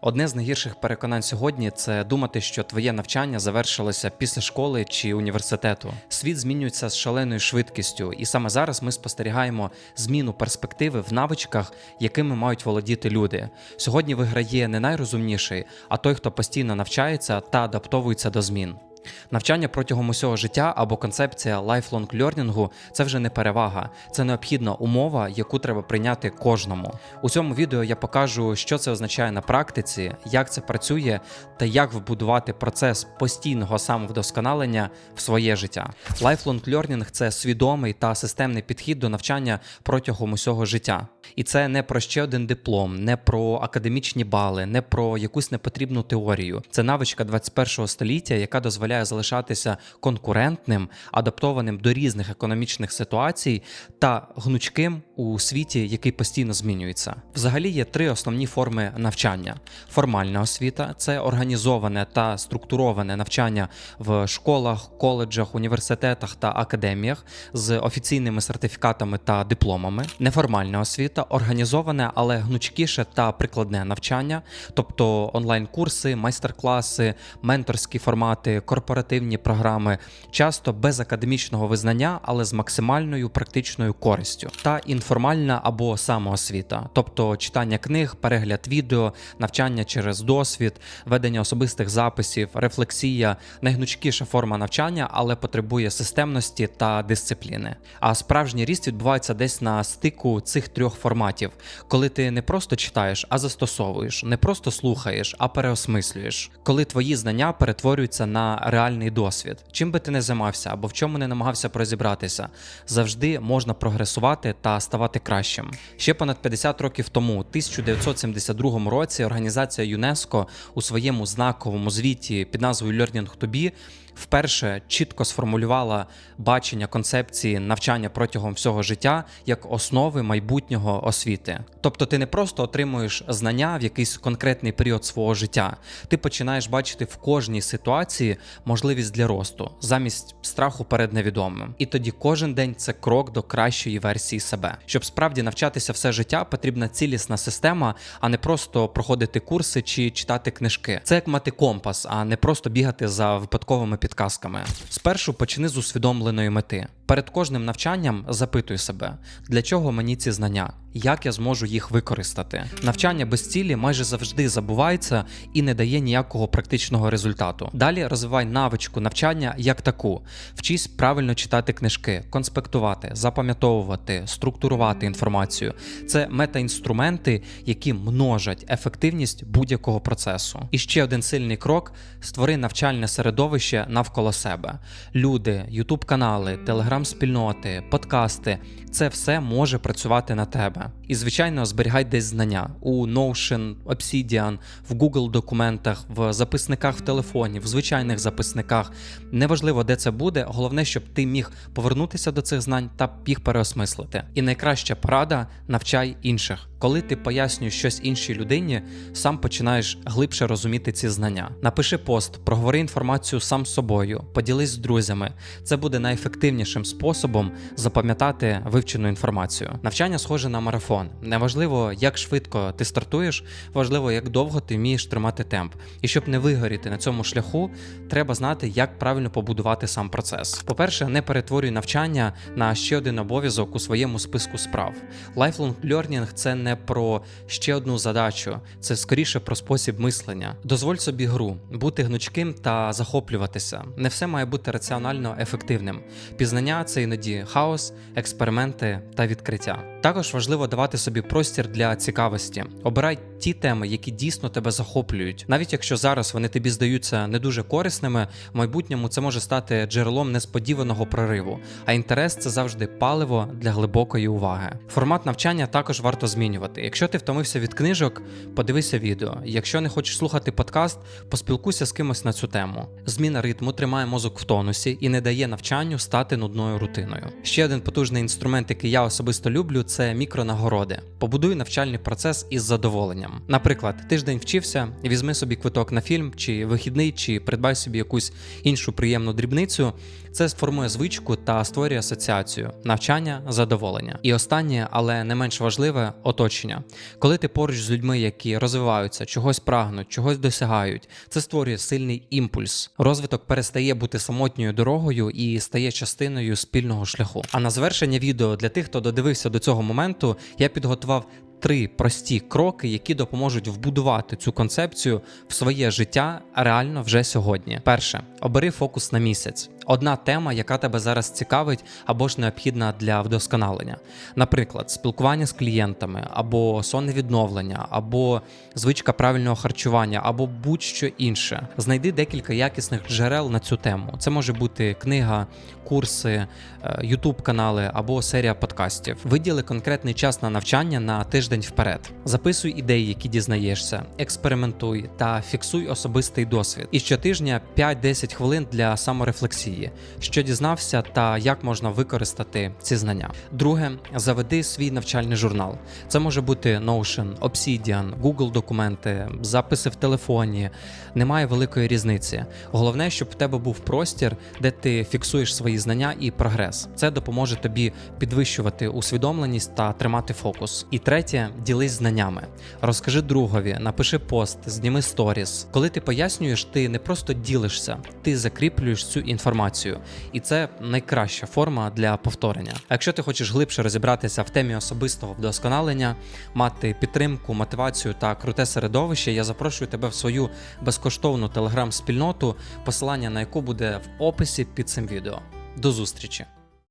Одне з найгірших переконань сьогодні це думати, що твоє навчання завершилося після школи чи університету. Світ змінюється з шаленою швидкістю, і саме зараз ми спостерігаємо зміну перспективи в навичках, якими мають володіти люди. Сьогодні виграє не найрозумніший, а той, хто постійно навчається та адаптовується до змін. Навчання протягом усього життя або концепція lifelong learning – це вже не перевага, це необхідна умова, яку треба прийняти кожному. У цьому відео я покажу, що це означає на практиці, як це працює та як вбудувати процес постійного самовдосконалення в своє життя. Lifelong learning – це свідомий та системний підхід до навчання протягом усього життя. І це не про ще один диплом, не про академічні бали, не про якусь непотрібну теорію. Це навичка 21 століття, яка дозволяє залишатися конкурентним, адаптованим до різних економічних ситуацій та гнучким у світі, який постійно змінюється. Взагалі є три основні форми навчання: формальна освіта це організоване та структуроване навчання в школах, коледжах, університетах та академіях з офіційними сертифікатами та дипломами. Неформальна освіта організоване, але гнучкіше та прикладне навчання, тобто онлайн-курси, майстер-класи, менторські формати, корпоративні програми, часто без академічного визнання, але з максимальною практичною користю. Та інформальна або самоосвіта, тобто читання книг, перегляд відео, навчання через досвід, ведення особистих записів, рефлексія, найгнучкіша форма навчання, але потребує системності та дисципліни. А справжній ріст відбувається десь на стику цих трьох форматів, коли ти не просто читаєш, а застосовуєш, не просто слухаєш, а переосмислюєш, коли твої знання перетворюються на реальний досвід. Чим би ти не займався або в чому не намагався розібратися, завжди можна прогресувати та ставати кращим. Ще понад 50 років тому, 1972 році, організація ЮНЕСКО у своєму знаковому звіті під назвою Learning to Be вперше чітко сформулювала бачення концепції навчання протягом всього життя як основи майбутнього освіти. Тобто ти не просто отримуєш знання в якийсь конкретний період свого життя, ти починаєш бачити в кожній ситуації можливість для росту замість страху перед невідомим. І тоді кожен день це крок до кращої версії себе. Щоб справді навчатися все життя, потрібна цілісна система, а не просто проходити курси чи читати книжки. Це як мати компас, а не просто бігати за випадковими підказками. Спершу почни з усвідомленої мети. Перед кожним навчанням запитуй себе, для чого мені ці знання, як я зможу їх використати. Навчання без цілі майже завжди забувається і не дає ніякого практичного результату. Далі розвивай навичку навчання як таку: вчись правильно читати книжки, конспектувати, запам'ятовувати, структурувати інформацію. Це метаінструменти, які множать ефективність будь-якого процесу. І ще один сильний крок: створи навчальне середовище навколо себе. Люди, ютуб канали, телеграм-спільноти, подкасти це все може працювати на тебе. І, звичайно, зберігай десь знання у Notion, Obsidian, в Google документах, в записниках в телефоні, в звичайних записниках. Неважливо, де це буде, головне, щоб ти міг повернутися до цих знань та їх переосмислити. І найкраща порада навчай інших. Коли ти пояснюєш щось іншій людині, сам починаєш глибше розуміти ці знання. Напиши пост, проговори інформацію сам з собою, поділись з друзями. Це буде найефективнішим способом запам'ятати вивчену інформацію. Навчання схоже на марафон. Неважливо, як швидко ти стартуєш, важливо, як довго ти вмієш тримати темп. І щоб не вигоріти на цьому шляху, треба знати, як правильно побудувати сам процес. По-перше, не перетворюй навчання на ще один обов'язок у своєму списку справ. Lifelong learning – це не про ще одну задачу, це скоріше про спосіб мислення. Дозволь собі гру, бути гнучким та захоплюватися. Не все має бути раціонально ефективним. Пізнання це іноді хаос, експерименти та відкриття. Також важливо давати собі простір для цікавості. Обирай ті теми, які дійсно тебе захоплюють. Навіть якщо зараз вони тобі здаються не дуже корисними, в майбутньому це може стати джерелом несподіваного прориву. А інтерес це завжди паливо для глибокої уваги. Формат навчання також варто змінювати. Якщо ти втомився від книжок, подивися відео. Якщо не хочеш слухати подкаст, поспілкуйся з кимось на цю тему. Зміна ритму тримає мозок в тонусі і не дає навчанню стати нудною рутиною. Ще один потужний інструмент, який я особисто люблю, це мікронагороди. Побудуй навчальний процес із задоволенням. Наприклад, тиждень вчився, візьми собі квиток на фільм, чи вихідний, чи придбай собі якусь іншу приємну дрібницю. Це сформує звичку та створює асоціацію навчання, задоволення. І останнє, але не менш важливе оточення. Коли ти поруч з людьми, які розвиваються, чогось прагнуть, чогось досягають, це створює сильний імпульс. Розвиток перестає бути самотньою дорогою і стає частиною спільного шляху. А на завершення відео для тих, хто додивився до цього моменту, я підготував. Три прості кроки, які допоможуть вбудувати цю концепцію в своє життя реально вже сьогодні. Перше, обери фокус на місяць. Одна тема, яка тебе зараз цікавить або ж необхідна для вдосконалення. Наприклад, спілкування з клієнтами, або сонне відновлення, або звичка правильного харчування, або будь-що інше. Знайди декілька якісних джерел на цю тему. Це може бути книга, курси, ютуб канали або серія подкастів. Виділи конкретний час на навчання на тиждень вперед. Записуй ідеї, які дізнаєшся, експериментуй та фіксуй особистий досвід. І щотижня 5-10 хвилин для саморефлексії, що дізнався та як можна використати ці знання. Друге, заведи свій навчальний журнал. Це може бути Notion, Obsidian, Google документи, записи в телефоні. Немає великої різниці. Головне, щоб в тебе був простір, де ти фіксуєш свої знання і прогрес. Це допоможе тобі підвищувати усвідомленість та тримати фокус. І третє, ділись знаннями. Розкажи другові, напиши пост, зніми сторіс. Коли ти пояснюєш, ти не просто ділишся, ти закріплюєш цю інформацію, і це найкраща форма для повторення. А якщо ти хочеш глибше розібратися в темі особистого вдосконалення, мати підтримку, мотивацію та круте середовище, я запрошую тебе в свою безкоштовну телеграм-спільноту, посилання на яку буде в описі під цим відео. До зустрічі!